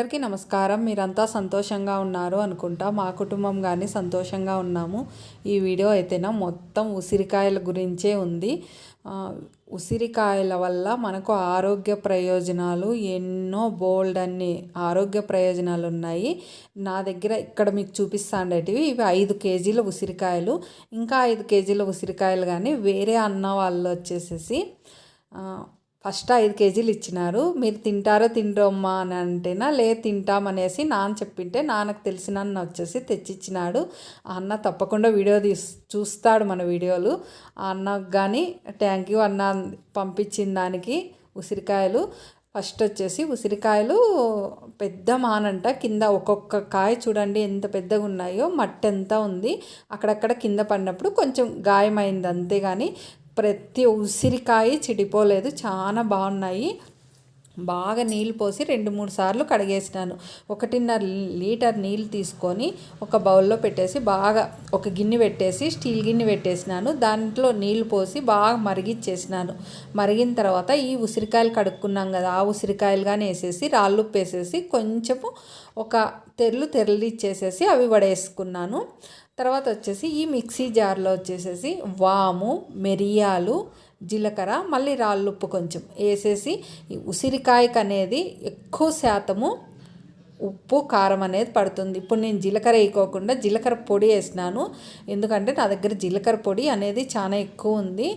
అందరికీ నమస్కారం. మీరంతా సంతోషంగా ఉన్నారు అనుకుంటా. మా కుటుంబం కానీ సంతోషంగా ఉన్నాము. ఈ వీడియో అయితేనా మొత్తం ఉసిరికాయల గురించే ఉంది. ఉసిరికాయల వల్ల మనకు ఆరోగ్య ప్రయోజనాలు ఎన్నో బోల్డ్ అన్ని ఆరోగ్య ప్రయోజనాలు ఉన్నాయి. నా దగ్గర ఇక్కడ మీకు చూపిస్తాండేటివి. ఇవి ఐదు కేజీల ఉసిరికాయలు. ఇంకా ఐదు కేజీల ఉసిరికాయలు కానీ వేరే అన్న వాళ్ళు వచ్చేసేసి ఫస్ట్ ఐదు కేజీలు ఇచ్చినారు. మీరు తింటారో తింటారమ్మా అని అంటేనా లే తింటామనేసి నాన్న చెప్పింటే నాన్నకు తెలిసిన అన్న వచ్చేసి తెచ్చిచ్చినాడు. ఆ అన్న తప్పకుండా వీడియో తీస్ చూస్తాడు మన వీడియోలు. ఆ అన్నకు కానీ థ్యాంక్ యూ అన్న పంపించిన దానికి ఉసిరికాయలు. ఫస్ట్ వచ్చేసి ఉసిరికాయలు పెద్ద మానంట కింద ఒక్కొక్క కాయ చూడండి ఎంత పెద్దగా ఉన్నాయో మట్టి ఎంత ఉంది. అక్కడక్కడ కింద పడినప్పుడు కొంచెం గాయమైంది అంతేగాని ప్రతి ఉసిరికాయ చెడిపోలేదు చాలా బాగున్నాయి. బాగా నీళ్ళు పోసి రెండు మూడు సార్లు కడిగేసినాను. ఒకటిన్నర లీటర్ నీళ్ళు తీసుకొని ఒక బౌల్లో పెట్టేసి బాగా ఒక గిన్నె పెట్టేసి స్టీల్ గిన్నె పెట్టేసినాను. దాంట్లో నీళ్ళు పోసి బాగా మరిగిచ్చేసినాను. మరిగిన తర్వాత ఈ ఉసిరికాయలు కడుక్కున్నాం కదా ఆ ఉసిరికాయలు కానీ వేసేసి రాళ్ళు ఉప్పు వేసేసి కొంచెము ఒక తెరలు తెరలిచ్చేసేసి అవి వడేసుకున్నాను. తర్వాత వచ్చేసి ఈ మిక్సీ జార్లో వచ్చేసేసి వాము మిరియాలు జీలకర్ర మళ్ళీ రాళ్ళుప్పు కొంచెం వేసేసి ఈ ఉసిరికాయకు అనేది ఎక్కువ శాతము ఉప్పు కారం అనేది పడుతుంది. ఇప్పుడు నేను జీలకర్ర వేయకోకుండా జీలకర్ర పొడి వేసినాను. ఎందుకంటే నా దగ్గర జీలకర్ర పొడి అనేది చాలా ఎక్కువ ఉంది.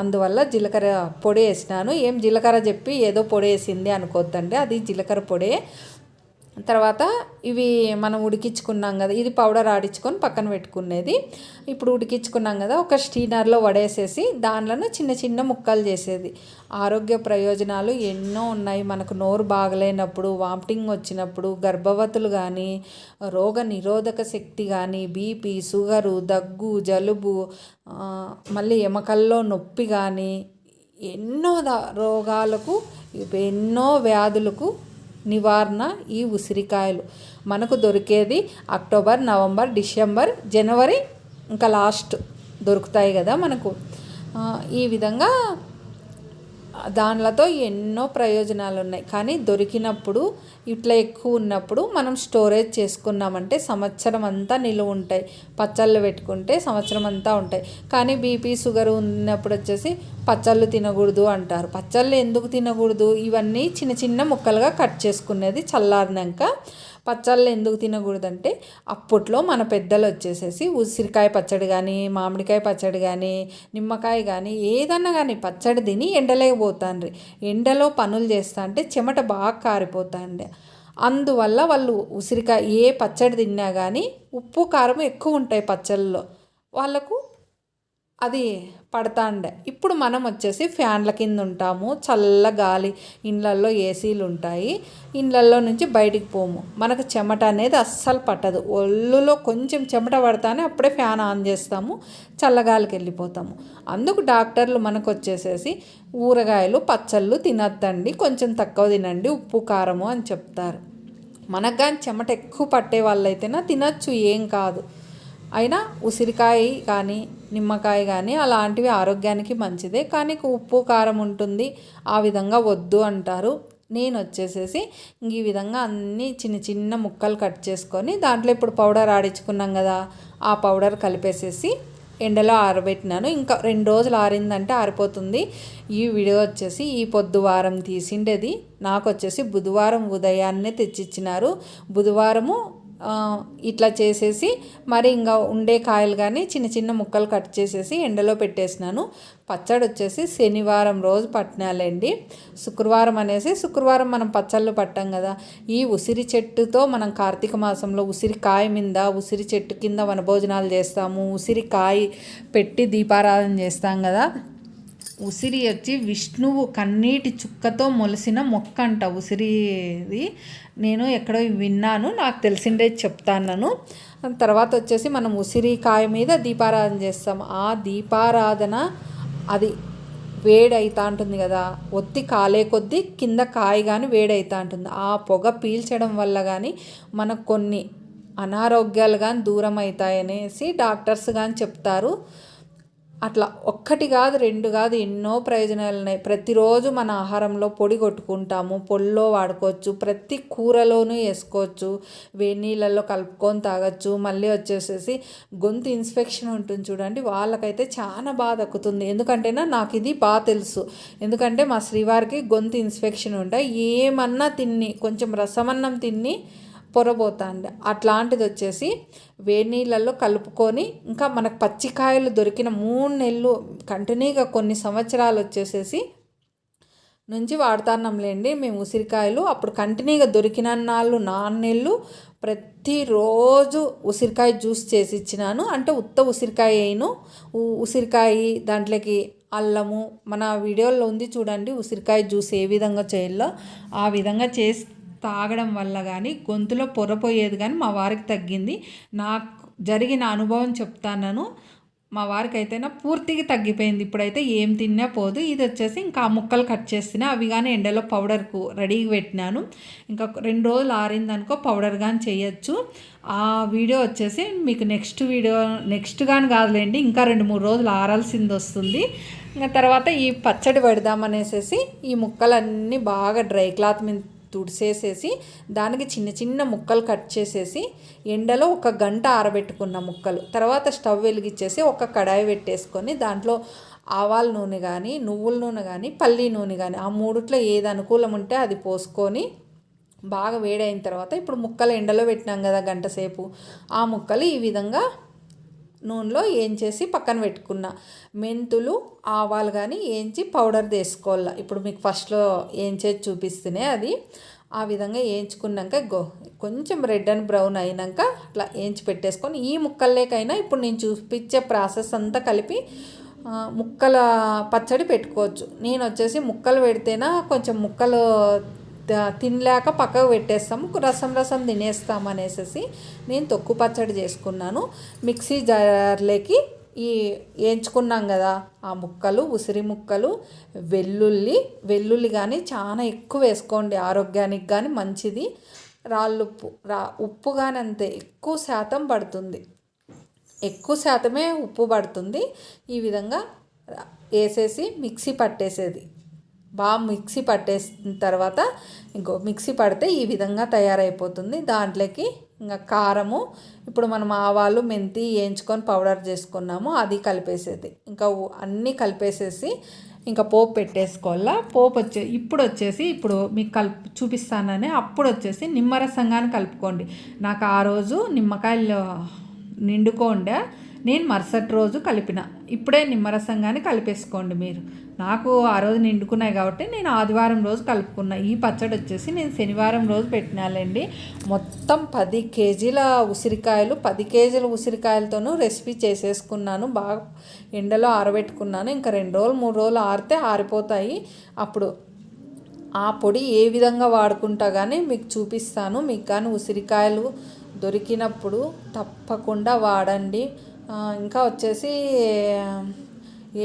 అందువల్ల జీలకర్ర పొడి వేసినాను. ఏం జీలకర్ర చెప్పి ఏదో పొడి వేసింది అనుకోద్దండి. అది జీలకర్ర పొడే. తర్వాత ఇవి మనం ఉడికించుకున్నాం కదా ఇది పౌడర్ ఆడించుకొని పక్కన పెట్టుకునేది. ఇప్పుడు ఉడికించుకున్నాం కదా ఒక స్టీనర్లో వడేసేసి దానిలను చిన్న చిన్న ముక్కలు చేసేది. ఆరోగ్య ప్రయోజనాలు ఎన్నో ఉన్నాయి. మనకు నోరు బాగలేనప్పుడు వామిటింగ్ వచ్చినప్పుడు గర్భవతులు కానీ రోగ నిరోధక శక్తి కానీ బీపీ షుగరు దగ్గు జలుబు మళ్ళీ ఎమకల్లో నొప్పి కానీ ఎన్నో రోగాలకు ఎన్నో వ్యాధులకు నివారణ ఈ ఉసిరికాయలు. మనకు దొరికేది అక్టోబర్ నవంబర్ డిసెంబర్ జనవరి ఇంకా లాస్ట్ దొరుకుతాయి కదా మనకు. ఈ విధంగా దానిలతో ఎన్నో ప్రయోజనాలు ఉన్నాయి కానీ దొరికినప్పుడు ఇట్లా ఎక్కువ ఉన్నప్పుడు మనం స్టోరేజ్ చేసుకున్నామంటే సంవత్సరం అంతా నిలువ ఉంటాయి. పచ్చళ్ళు పెట్టుకుంటే సంవత్సరం అంతా ఉంటాయి. కానీ బీపీ షుగర్ ఉన్నప్పుడు వచ్చేసి పచ్చళ్ళు తినకూడదు అంటారు. పచ్చళ్ళు ఎందుకు తినకూడదు? ఇవన్నీ చిన్న చిన్న ముక్కలుగా కట్ చేసుకునేది చల్లారినాక పచ్చళ్ళు ఎందుకు తినకూడదంటే అప్పట్లో మన పెద్దలు వచ్చేసేసి ఉసిరికాయ పచ్చడి కానీ మామిడికాయ పచ్చడి కానీ నిమ్మకాయ కానీ ఏదన్నా కానీ పచ్చడి తిని ఎండలేకపోతాండ్రి ఎండలో పనులు చేస్తా అంటే చెమట బాగా కారిపోతాండి. అందువల్ల వాళ్ళు ఉసిరికాయ ఏ పచ్చడి తిన్నా కానీ ఉప్పు కారం ఎక్కువ ఉంటాయి పచ్చళ్ళలో. వాళ్ళకు అది పడతాండే. ఇప్పుడు మనం వచ్చేసి ఫ్యాన్ల కింద ఉంటాము. చల్ల గాలి ఇండ్లల్లో ఏసీలు ఉంటాయి. ఇండ్లల్లో నుంచి బయటికి పోము. మనకు చెమట అనేది అస్సలు పట్టదు. ఒళ్ళులో కొంచెం చెమట పడతానే అప్పుడే ఫ్యాన్ ఆన్ చేస్తాము. చల్లగాలికి వెళ్ళిపోతాము. అందుకు డాక్టర్లు మనకు వచ్చేసేసి ఊరగాయలు పచ్చళ్ళు తినద్దండి. కొంచెం తక్కువ తినండి. ఉప్పు కారము అని చెప్తారు. మనకు కానీ చెమట ఎక్కువ పట్టే వాళ్ళైతేనా తినచ్చు. ఏం కాదు. అయినా ఉసిరికాయ కానీ నిమ్మకాయ కానీ అలాంటివి ఆరోగ్యానికి మంచిదే. కానీ ఉప్పు కారం ఉంటుంది. ఆ విధంగా వద్దు అంటారు. నేను వచ్చేసేసి ఇంక ఈ విధంగా అన్నీ చిన్న చిన్న ముక్కలు కట్ చేసుకొని దాంట్లో ఇప్పుడు పౌడర్ ఆడించుకున్నాం కదా ఆ పౌడర్ కలిపేసేసి ఎండలో ఆరబెట్టినాను. ఇంకా రెండు రోజులు ఆరిందంటే ఆరిపోతుంది. ఈ వీడియో వచ్చేసి ఈ పొద్దు వారం తీసిండేది. నాకు వచ్చేసి బుధవారం ఉదయాన్నే తెచ్చిచ్చినారు. బుధవారము ఇట్లా చేసేసి మరి ఇంకా ఉండే కాయలు కానీ చిన్న చిన్న ముక్కలు కట్ చేసేసి ఎండలో పెట్టేసినాను. పచ్చడి వచ్చేసి శనివారం రోజు పట్టినాలండి శుక్రవారం అనేసి శుక్రవారం మనం పచ్చళ్ళు పట్టాం కదా. ఈ ఉసిరి చెట్టుతో మనం కార్తీక మాసంలో ఉసిరి కాయ మీద ఉసిరి చెట్టు కింద వనభోజనాలు చేస్తాము. ఉసిరికాయ పెట్టి దీపారాధన చేస్తాం కదా. ఉసిరి వచ్చి విష్ణువు కన్నీటి చుక్కతో మొలిసిన మొక్క అంట ఉసిరిది నేను ఎక్కడో విన్నాను నాకు తెలిసిందే చెప్తాను తర్వాత వచ్చేసి మనం ఉసిరికాయ మీద దీపారాధన చేస్తాం. ఆ దీపారాధన అది వేడైతా ఉంటుంది కదా ఒత్తి కాలే కొద్దీ కింద కాయ కానీ వేడైతా ఉంటుంది. ఆ పొగ పీల్చడం వల్ల కానీ మనకు కొన్ని అనారోగ్యాలు కానీ దూరం అవుతాయనేసి డాక్టర్స్ కానీ చెప్తారు. అట్లా ఒక్కటి కాదు రెండు కాదు ఎన్నో ప్రయోజనాలు ఉన్నాయి. ప్రతిరోజు మన ఆహారంలో పొడి కొట్టుకుంటాము పొడిలో వాడుకోవచ్చు ప్రతి కూరలోనూ వేసుకోవచ్చు వేడి నీళ్ళల్లో కలుపుకొని తాగొచ్చు మళ్ళీ వచ్చేసేసి గొంతు ఇన్స్పెక్షన్ ఉంటుంది చూడండి వాళ్ళకైతే చాలా బాగా దక్కుతుంది ఎందుకంటేనా నాకు ఇది బాగా తెలుసు. ఎందుకంటే మా శ్రీవారికి గొంతు ఇన్స్పెక్షన్ ఉంటాయి. ఏమన్నా తిన్ని కొంచెం రసమన్నం తిన్ని పొరబోతుంది. అట్లాంటిది వచ్చేసి వేడి నీళ్ళల్లో కలుపుకొని ఇంకా మనకు పచ్చికాయలు దొరికిన మూడు నెలలు కంటిన్యూగా కొన్ని సంవత్సరాలు వచ్చేసేసి నుంచి వాడుతున్నాంలేండి మేము ఉసిరికాయలు. అప్పుడు కంటిన్యూగా దొరికిన నాళ్ళు నాన్నెళ్ళు ప్రతిరోజు ఉసిరికాయ జ్యూస్ చేసి ఇచ్చినాను. అంటే ఉత్త ఉసిరికాయ అయిను. ఉసిరికాయ దాంట్లోకి అల్లము మన వీడియోలో ఉంది చూడండి ఉసిరికాయ జ్యూస్ ఏ విధంగా చేయాలో. ఆ విధంగా చేసి తాగడం వల్ల కానీ గొంతులో పొరపోయేది కానీ మా వారికి తగ్గింది. నాకు జరిగిన అనుభవం చెప్తాను మా వారికి అయితేనా పూర్తిగా తగ్గిపోయింది. ఇప్పుడైతే ఏం తిన్నా పోదు. ఇది వచ్చేసి ఇంకా ఆ ముక్కలు కట్ చేస్తున్నా అవి కానీ ఎండలో పౌడర్కు రెడీగా పెట్టినాను. ఇంకా రెండు రోజులు ఆరిందనుకో పౌడర్ కానీ చేయొచ్చు. ఆ వీడియో వచ్చేసి మీకు నెక్స్ట్ వీడియో నెక్స్ట్ కానీ కాదులేండి ఇంకా రెండు మూడు రోజులు ఆరాల్సింది వస్తుంది. ఇంకా తర్వాత ఈ పచ్చడి పెడదామనేసి ఈ ముక్కలన్నీ బాగా డ్రై క్లాత్ మీద తుడిసేసేసి దానికి చిన్న చిన్న ముక్కలు కట్ చేసేసి ఎండలో ఒక గంట ఆరబెట్టుకున్న ముక్కలు. తర్వాత స్టవ్ వెలిగించేసి ఒక కడాయి పెట్టేసుకొని దాంట్లో ఆవాల నూనె కానీ నువ్వుల నూనె కానీ పల్లీ నూనె కానీ ఆ మూడిట్లో ఏది అనుకూలం ఉంటే అది పోసుకొని బాగా వేడైన తర్వాత ఇప్పుడు ముక్కలు ఎండలో పెట్టినాం కదా గంట సేపు ఆ ముక్కలు ఈ విధంగా నూనెలో ఏంచేసి పక్కన పెట్టుకున్న. మెంతులు ఆవాలు కానీ ఏంచి పౌడర్ తీసుకోవాలి. ఇప్పుడు మీకు ఫస్ట్లో ఏంచేసి చూపిస్తేనే అది. ఆ విధంగా వేయించుకున్నాక గో కొంచెం రెడ్ అండ్ బ్రౌన్ అయినాక అట్లా వేయించి పెట్టేసుకొని ఈ ముక్కల్లోకైనా ఇప్పుడు నేను చూపించే ప్రాసెస్ అంతా కలిపి ముక్కల పచ్చడి పెట్టుకోవచ్చు. నేను వచ్చేసి ముక్కలు పెడితేనా కొంచెం ముక్కలు తినలేక పక్కకు పెట్టేస్తాము. రసం రసం తినేస్తాం అనేసి నేను తొక్కు పచ్చడి చేసుకున్నాను. మిక్సీ జార్లోకి ఈ వేయించుకున్నాం కదా ఆ ముక్కలు ఉసిరి ముక్కలు వెల్లుల్లి వెల్లుల్లి కానీ చాలా ఎక్కువ వేసుకోండి ఆరోగ్యానికి కానీ మంచిది. రాళ్ళుప్పు రా ఉప్పు కానీ అంతే ఎక్కువ శాతం పడుతుంది. ఎక్కువ శాతమే ఉప్పు పడుతుంది. ఈ విధంగా వేసేసి మిక్సీ పట్టేసేది. బాగా మిక్సీ పట్టేసిన తర్వాత ఇంకో మిక్సీ పడితే ఈ విధంగా తయారైపోతుంది. దాంట్లోకి ఇంకా కారము ఇప్పుడు మనం ఆవాలు మెంతి వేయించుకొని పౌడర్ చేసుకున్నాము అది కలిపేసేది. ఇంకా అన్నీ కలిపేసేసి ఇంకా పోపు పెట్టేసుకోవాలా? పోపు వచ్చే ఇప్పుడు వచ్చేసి ఇప్పుడు మీకు కలుపు చూపిస్తానని అప్పుడు వచ్చేసి నిమ్మరసంగాని కలుపుకోండి. నాకు ఆ రోజు నిమ్మకాయలు నిండుకోండే నేను మరుసటి రోజు కలిపిన. ఇప్పుడే నిమ్మరసం కానీ కలిపేసుకోండి మీరు. నాకు ఆ రోజు నిండుకున్నాయి కాబట్టి నేను ఆదివారం రోజు కలుపుకున్నా ఈ పచ్చడి వచ్చేసి నేను శనివారం రోజు పెట్టినాలండి మొత్తం పది కేజీల ఉసిరికాయలు పది కేజీల ఉసిరికాయలతోనూ రెసిపీ చేసేసుకున్నాను. బాగా ఎండలో ఆరబెట్టుకున్నాను. ఇంకా రెండు రోజులు మూడు రోజులు ఆరితే ఆరిపోతాయి. అప్పుడు ఆ పొడి ఏ విధంగా వాడుకుంటా కానీ మీకు చూపిస్తాను. మీకు కానీ ఉసిరికాయలు దొరికినప్పుడు తప్పకుండా వాడండి. ఇంకా వచ్చేసి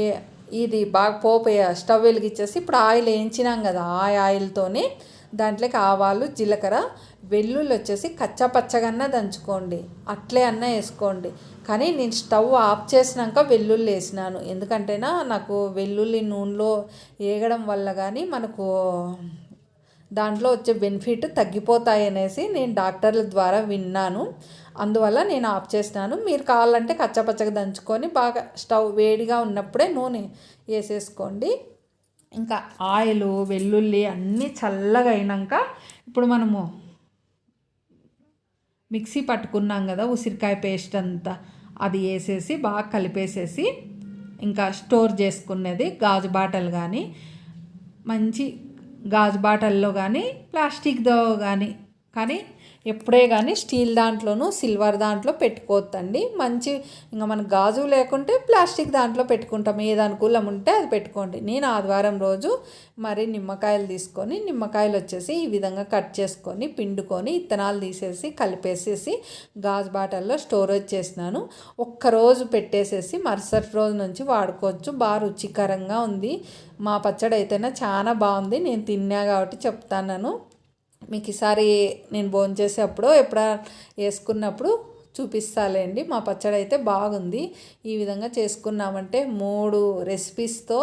ఏ ఇది బాగా పోపు స్టవ్ వెలిగించేసి ఇప్పుడు ఆయిల్ వేయించినాం కదా ఆ ఆయిల్తోనే దాంట్లోకి ఆవాలు జీలకర్ర వెల్లుల్లి వచ్చేసి కచ్చా పచ్చగన్నా దంచుకోండి అట్లే అన్న వేసుకోండి. కానీ నేను స్టవ్ ఆఫ్ చేసినాక వెల్లుల్లి వేసినాను. ఎందుకంటేనా నాకు వెల్లుల్లి నూనెలో వేగడం వల్ల కానీ మనకు దాంట్లో వచ్చే బెనిఫిట్ తగ్గిపోతాయి అనేసి నేను డాక్టర్ల ద్వారా విన్నాను. అందువల్ల నేను ఆఫ్ చేసినాను. మీరు కావాలంటే కచ్చపచ్చగా దంచుకొని బాగా స్టవ్ వేడిగా ఉన్నప్పుడే నూనె వేసేసుకోండి. ఇంకా ఆయిల్ వెల్లుల్లి అన్నీ చల్లగా అయినాక ఇప్పుడు మనము మిక్సీ పట్టుకున్నాం కదా ఉసిరికాయ పేస్ట్ అంతా అది వేసేసి బాగా కలిపేసేసి ఇంకా స్టోర్ చేసుకునేది గాజు బాటలు కానీ మంచి గాజు బాటల్లో కానీ ప్లాస్టిక్తో కానీ కానీ ఎప్పుడే కానీ స్టీల్ దాంట్లోనూ సిల్వర్ దాంట్లో పెట్టుకోవద్దండి. మంచి ఇంకా మన గాజు లేకుంటే ప్లాస్టిక్ దాంట్లో పెట్టుకుంటాం. ఏది అనుకూలం ఉంటే అది పెట్టుకోండి. నేను ఆదివారం రోజు మరి నిమ్మకాయలు తీసుకొని నిమ్మకాయలు వచ్చేసి ఈ విధంగా కట్ చేసుకొని పిండుకొని ఇత్తనాలు తీసేసి కలిపేసేసి గాజు బాటల్లో స్టోరేజ్ చేసినాను. ఒక్కరోజు పెట్టేసేసి మరుసటి రోజు నుంచి వాడుకోవచ్చు. బాగా రుచికరంగా ఉంది. మా పచ్చడి అయితేనే చాలా బాగుంది. నేను తిన్నా కాబట్టి చెప్తాను మీకు ఈసారి నేను భోజనం చేసేటప్పుడు ఎప్పుడ వేసుకున్నప్పుడు చూపిస్తాలేండి. మా పచ్చడి అయితే బాగుంది. ఈ విధంగా చేసుకున్నామంటే మూడు రెసిపీస్తో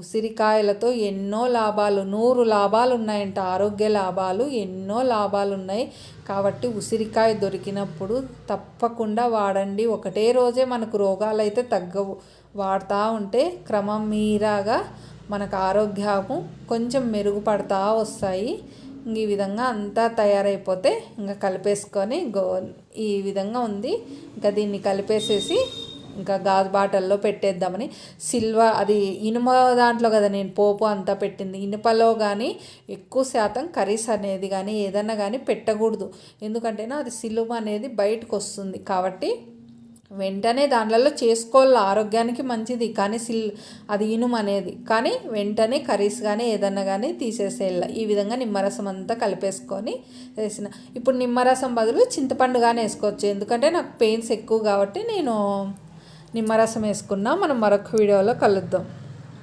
ఉసిరికాయలతో ఎన్నో లాభాలు నూరు లాభాలు ఉన్నాయంట ఆరోగ్య లాభాలు ఎన్నో లాభాలు ఉన్నాయి కాబట్టి ఉసిరికాయ దొరికినప్పుడు తప్పకుండా వాడండి. ఒకటే రోజే మనకు రోగాలు అయితే తగ్గవు. వాడుతూ ఉంటే క్రమం మీరాగా మనకు ఆరోగ్యము కొంచెం మెరుగుపడతా వస్తాయి. ఈ విధంగా అంతా తయారైపోతే ఇంకా కలిపేసుకొని గో ఈ విధంగా ఉంది. ఇంకా దీన్ని కలిపేసేసి ఇంకా గాజు బాటల్లో పెట్టేద్దామని. సిల్వర్ అది ఇనుమ దాంట్లో కదా నేను పోపు అంతా పెట్టింది. ఇనుపలో కానీ ఎక్కువ శాతం కర్రీస్ అనేది కానీ ఏదన్నా కానీ పెట్టకూడదు. ఎందుకంటేనా అది సిలువ అనేది బయటకు వస్తుంది కాబట్టి వెంటనే దాంట్లో చేసుకోవాలి. ఆరోగ్యానికి మంచిది. కానీ సిల్ అది ఇనుము అనేది. కానీ వెంటనే కర్రీస్ కానీ ఏదన్నా కానీ తీసేసేయాలి. ఈ విధంగా నిమ్మరసం అంతా కలిపేసుకొని వేసిన. ఇప్పుడు నిమ్మరసం బదులు చింతపండు కానీ వేసుకోవచ్చు. ఎందుకంటే నాకు పెయిన్స్ ఎక్కువ కాబట్టి నేను నిమ్మరసం వేసుకున్నా. మనం మరొక వీడియోలో కలుద్దాం.